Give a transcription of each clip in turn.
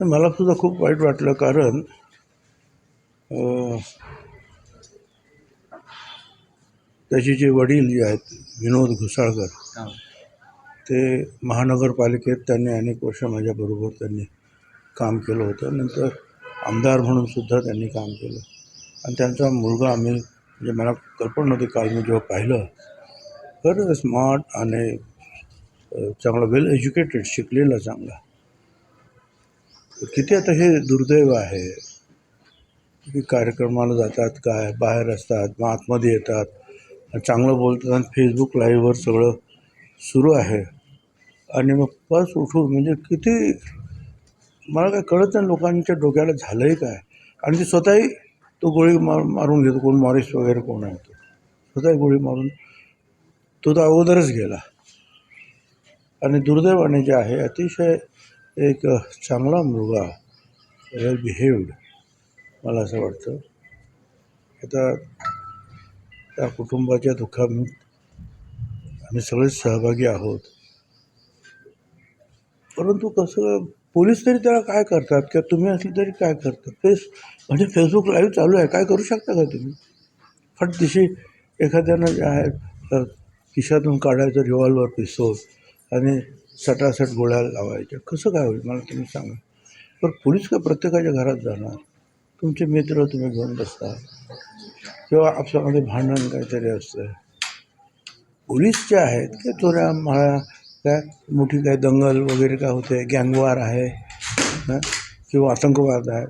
मला सुद्धा खूप वाईट वाटलं कारण त्याचे जे वडील जे आहेत विनोद घुसाळकर ते महानगरपालिकेत त्यांनी अनेक वर्ष माझ्याबरोबर त्यांनी काम केलं होतं. नंतर आमदार म्हणून सुद्धा त्यांनी काम केलं. आणि त्यांचा मुलगा आम्ही म्हणजे मला कल्पना नव्हती काल मी जेव्हा पाहिलं. तर स्मार्ट आणि चांगला वेल एज्युकेटेड शिकलेला चांगला. किती आता हे दुर्दैव आहे? की कार्यक्रमाला जातात काय? बाहेर असतात मग आतमध्ये येतात. चांगलं बोलतात आणि फेसबुक लाईव्हवर सगळं सुरू आहे. आणि मग बस उठून म्हणजे किती मला काय कळत नाही लोकांच्या डोक्याला झालंही काय? आणि ते स्वतःही तो गोळी मार मारून घेतो. कोण मॉरिस वगैरे कोण आहे तो? स्वतःही गोळी मारून तो तर अगोदरच गेला. आणि दुर्दैवाने जे आहे अतिशय एक चांगला मुलगा वेल बिहेव्ड मला असं वाटतं. आता त्या कुटुंबाच्या दुःखात आम्ही सगळेच सहभागी आहोत. परंतु कसं पोलीस तरी त्याला काय करतात? किंवा तुम्ही असले तरी काय करतात? फेस म्हणजे फेसबुक लाईव्ह चालू आहे. काय करू शकता का तुम्ही? फट दिशी एखाद्यानं जे आहे खिशातून काढायचं रिव्हॉल्वर पिस्तोल आणि सटासट गोळ्या लावायच्या. कसं काय होईल? मला तुम्ही सांगा. पण पोलीस काय प्रत्येकाच्या घरात जाणार? तुमचे मित्र तुम्ही घेऊन बसता. किंवा आपल्यामध्ये भांडण काहीतरी असतं. पोलीस जे आहेत की चोऱ्या माळ्या काय मोठी काय दंगल वगैरे काय होते गँगवार आहे किंवा आतंकवाद आहे.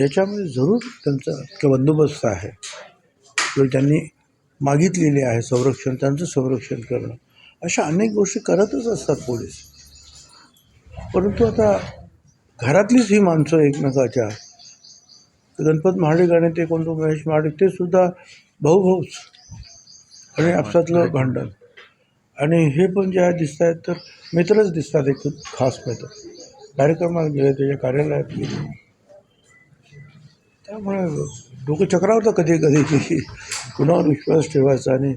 याच्यामध्ये जरूर त्यांचा किंवा बंदोबस्त आहे. किंवा त्यांनी मागितलेले आहे संरक्षण त्यांचं संरक्षण करणं. अशा अनेक गोष्टी करतच असतात पोलीस. परंतु आता घरातलीच ही माणसं एकमेकाच्या. गणपत महाडिक आणि ते कोणतं महेश महाडिक ते सुद्धा भाऊ भाऊच आणि आपसातलं भांडण. आणि हे पण जे आहे दिसत आहेत तर मित्रच दिसतात एक खास मित्र. कार्यक्रमाला गेले त्याच्या कार्यालयात गेले. त्यामुळे डोकं चक्रावतं कधी कधी की कुणावर विश्वास ठेवायचा आणि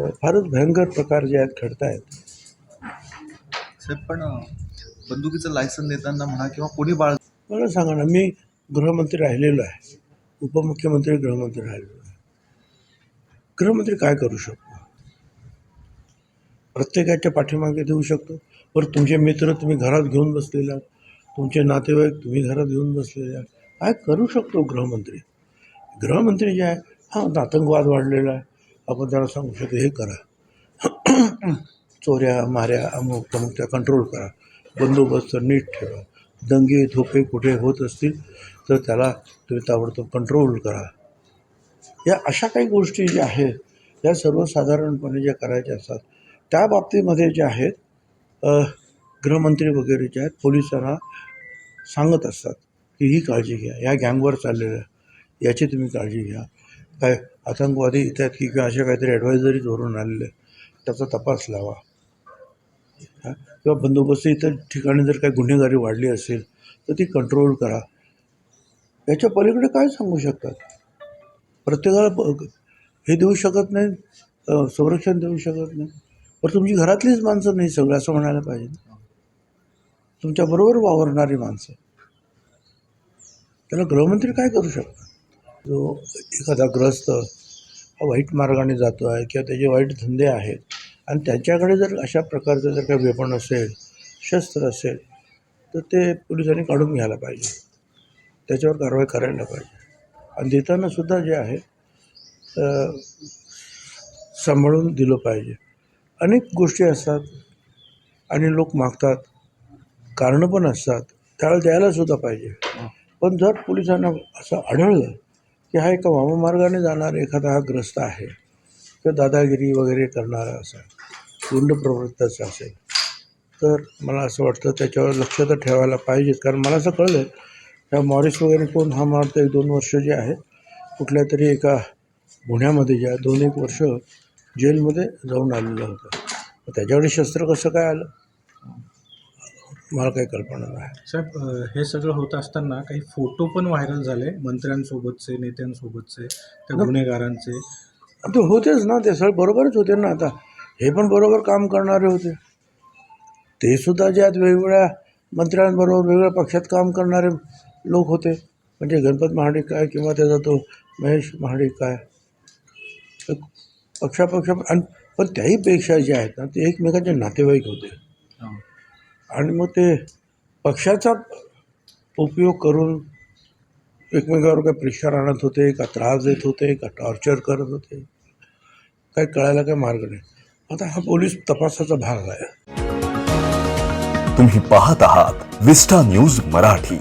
फारच भयंकर प्रकार जे आहेत घडत आहेत साहेब पण अं, बंदुकीचं लायसन देताना म्हणा किंवा कोणी बाळ मला सांगा ना मी गृहमंत्री राहिलेलो आहे. उपमुख्यमंत्री गृहमंत्री राहिलेलो आहे. गृहमंत्री काय करू शकतो? प्रत्येकाच्या पाठीमागे देऊ शकतो. बरं तुमचे मित्र तुम्ही घरात घेऊन बसलेले आहात. तुमचे नातेवाईक तुम्ही घरात घेऊन बसलेले आहात. काय करू शकतो गृहमंत्री? गृहमंत्री जे आहे हां आता आतंकवाद वाढलेला आहे. आपण त्याला सांगू शकतो हे करा. चोऱ्या माऱ्या अमुक तमुक त्या कंट्रोल करा. बंदोबस्त नीट ठेवा. दंगे धोके कुठे होत असतील तर त्याला तुम्ही ताबडतोब कंट्रोल करा. या अशा काही गोष्टी ज्या आहेत या सर्वसाधारणपणे ज्या करायच्या असतात त्या बाबतीमध्ये जे आहेत गृहमंत्री वगैरे जे आहेत पोलिसांना सांगत असतात की ही काळजी घ्या. या गँगवर चाललेल्या याची तुम्ही काळजी घ्या. काय आतंकवादी येतात की किंवा अशा काहीतरी ॲडवायझरी धरून आलेले आहेत, त्याचा तपास लावा. किंवा बंदोबस्त इतर ठिकाणी जर काही गुन्हेगारी वाढली असेल तर ती कंट्रोल करा. याच्या पलीकडे काय सांगू शकतात? प्रत्येकाला प- हे देऊ शकत नाही संरक्षण देऊ शकत नाही. पण तुमची घरातलीच माणसं नाही सगळं असं म्हणायला पाहिजे तुमच्याबरोबर वावरणारी माणसं. त्याला गृहमंत्री काय करू शकतात? जो एखादा ग्रस्त हा वाईट मार्गाने जातो आहे किंवा त्याचे वाईट धंदे आहेत आणि त्यांच्याकडे जर अशा प्रकारचं जर काही वेपण असेल शस्त्र असेल तर ते पोलिसांनी काढून घ्यायला पाहिजे. त्याच्यावर कारवाई करायला पाहिजे. आणि देतानासुद्धा जे आहे सांभाळून दिलं पाहिजे. अनेक गोष्टी असतात आणि लोक मागतात. कारणं पण असतात. त्यावेळेला द्यायलासुद्धा पाहिजे. पण जर पोलिसांना असं आढळलं की हा एका वाममार्गाने जाणारा एखादा हा ग्रस्त आहे किंवा दादागिरी वगैरे करणारा असा गुंड प्रवृत्ताचा असेल तर मला असं वाटतं त्याच्यावर लक्ष तर ठेवायला पाहिजेच. कारण मला असं कळलं ह्या मॉरिस वगैरे कोण हा मला एक दोन वर्ष जे आहे कुठल्या तरी एका गुन्ह्यामध्ये ज्या दोन एक वर्ष जेलमध्ये जाऊन आलेलं होतं. मग त्याच्याकडे शस्त्र कसं काय आलं? मला काही कल्पना नाही. साहेब अ, हे सगळं होत असताना काही फोटो पण व्हायरल झाले मंत्र्यांसोबतचे नेत्यांसोबतचे त्या गुन्हेगारांचे? ते होतेच ना ते सगळे बरोबरच होते ना आता. हे पण बरोबर काम करणारे होते. ते सुद्धा जे आहेत वेगवेगळ्या मंत्र्यांबरोबर वेगळ्या पक्षात काम करणारे लोक होते. म्हणजे गणपत महाडिक काय किंवा त्याचा तो महेश महाडिक काय? तर पक्षापक्ष आणि पण त्याहीपेक्षा जे आहेत ना ते एकमेकांचे नातेवाईक होते. हां. आणि मग ते पक्षाचा उपयोग करून एकमेकावर काय प्रेशर आणत होते का त्रास देत होते का टॉर्चर करत होते काय कळायला काय मार्ग नाही. आता हा पोलीस तपासाचा भाग आहे. तुम्ही पाहत आहात विस्टा न्यूज मराठी.